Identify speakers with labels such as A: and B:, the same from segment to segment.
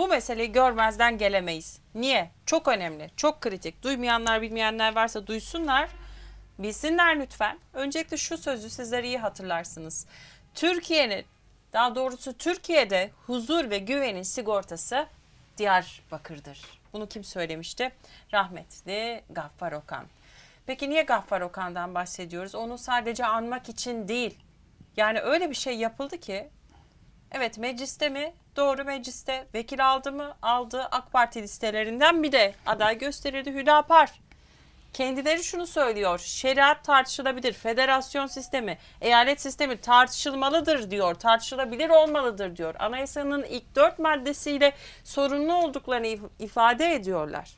A: bu meseleyi görmezden gelemeyiz. Niye? Çok önemli, çok kritik. Duymayanlar, bilmeyenler varsa duysunlar, bilsinler lütfen. Öncelikle şu sözü sizler iyi hatırlarsınız. Türkiye'nin, daha doğrusu Türkiye'de huzur ve güvenin sigortası Diyarbakır'dır. Bunu kim söylemişti? Rahmetli Gaffar Okan. Peki niye Gaffar Okan'dan bahsediyoruz? Onu sadece anmak için değil. Yani öyle bir şey yapıldı ki Evet mecliste mi? Doğru mecliste. Vekil aldı mı? Aldı. AK Parti listelerinden bir de aday gösterildi Hüdapar. Kendileri şunu söylüyor. Şeriat tartışılabilir. Federasyon sistemi, eyalet sistemi tartışılmalıdır diyor. Tartışılabilir olmalıdır diyor. Anayasanın ilk dört maddesiyle sorunlu olduklarını if- ifade ediyorlar.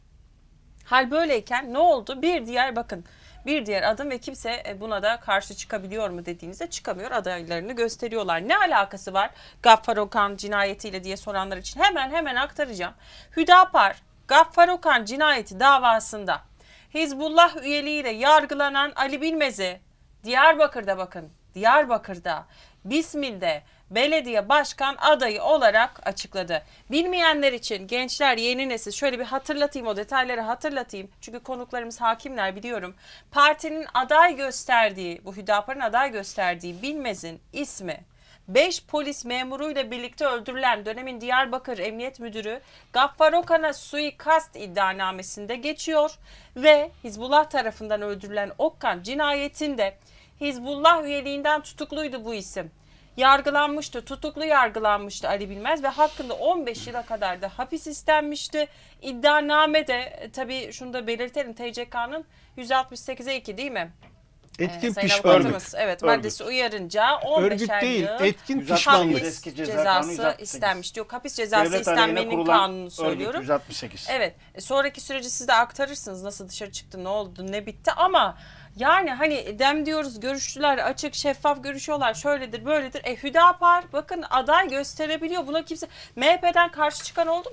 A: Hal böyleyken ne oldu? Bir diğer bakın bir diğer adım ve kimse e, buna da karşı çıkabiliyor mu dediğinizde çıkamıyor. Adaylarını gösteriyorlar. Ne alakası var Gaffar Okan cinayetiyle diye soranlar için hemen hemen aktaracağım. Hüdapar Gaffar Okan cinayeti davasında Hizbullah üyeliğiyle yargılanan Ali Bilmez'i Diyarbakır'da bakın Diyarbakır'da Bismil'de belediye başkan adayı olarak açıkladı. Bilmeyenler için gençler yeni nesil şöyle bir hatırlatayım o detayları hatırlatayım. Çünkü konuklarımız hakimler biliyorum. Partinin aday gösterdiği bu Hüdapar'ın aday gösterdiği Bilmez'in ismi 5 polis memuruyla birlikte öldürülen dönemin Diyarbakır Emniyet Müdürü Gaffar Okan'a suikast iddianamesinde geçiyor ve Hizbullah tarafından öldürülen Okkan cinayetinde Hizbullah üyeliğinden tutukluydu bu isim. Yargılanmıştı, tutuklu yargılanmıştı Ali Bilmez ve hakkında 15 yıla kadar da hapis istenmişti. İddianamede e, tabii şunu da belirtelim TCK'nın 168'e 2 değil mi?
B: Etkin
A: Sayın
B: pişmanlık.
A: Evet
B: Örgüt.
A: maddesi uyarınca 15
B: Örgüt değil,
A: yıl
B: etkin pişmanlık.
A: hapis
C: Eski ceza
A: cezası
C: kanunu 168.
A: istenmiş. Yok hapis cezası
C: Devlet
A: istenmenin kanunu
C: örgüt
A: söylüyorum.
C: 168.
A: Evet. e, Sonraki süreci siz de aktarırsınız. Nasıl dışarı çıktı, ne oldu, ne bitti ama yani hani dem diyoruz görüştüler, açık, şeffaf görüşüyorlar. Şöyledir, böyledir. E Hüdapar bakın aday gösterebiliyor. Buna kimse MHP'den karşı çıkan oldu mu?